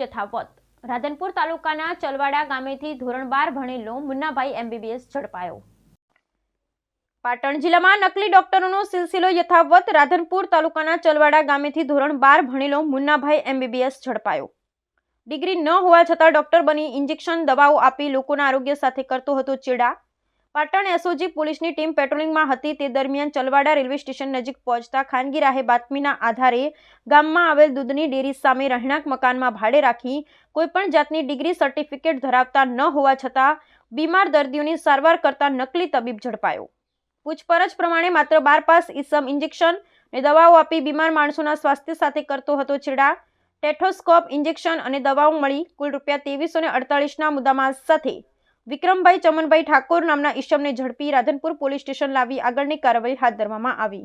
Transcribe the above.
યથાવત. રાધનપુર તાલુકાના ચલવાડા ગામેથી ધોરણ બાર ભણેલો મુન્નાભાઈ એમબીબીએસ ઝડપાયો. પાટણ જિલ્લામાં નકલી ડોક્ટરોનો સિલસિલો યથાવત રાધનપુર તાલુકાના ચલવાડા ગામેથી ધોરણ બાર ભણેલો મુન્નાભાઈ એમબીબીએસ ઝડપાયો. ડિગ્રી ન હોવા છતાં ડોક્ટર બની ઇન્જેક્શન દવાઓ આપી લોકોના આરોગ્ય સાથે કરતો હતો ચેડા. પાટણ એસઓજી પોલીસની ટીમ પેટ્રોલિંગમાં હતી. તે દરમિયાન ચલવાડા રેલવે સ્ટેશન નજીક પહોંચતા ખાનગી રાહે બાતમીના આધારે ગામમાં આવેલ દૂધની ડેરી સામે રહેણાંક મકાનમાં ભાડે રાખી કોઈપણ જાતની ડિગ્રી સર્ટિફિકેટ ધરાવતા ન હોવા છતાં બીમાર દર્દીઓની સારવાર કરતા નકલી તબીબ ઝડપાયો. પૂછપરછ પ્રમાણે માત્ર બાર પાસ ઇસમ ઇન્જેક્શન અને દવાઓ આપી બીમાર માણસોના સ્વાસ્થ્ય સાથે કરતો હતો છેડા. ટેઠોસ્કોપ ઇન્જેક્શન અને દવાઓ મળી કુલ રૂપિયા ત્રેવીસો ને મુદ્દામાં મુદ્દામાલ સાથે વિક્રમભાઈ ચમનભાઈ ઠાકોર નામના ઈશમને ઝડપી રાધનપુર પોલીસ સ્ટેશન લાવી આગળની કાર્યવાહી હાથ ધરવામાં આવી.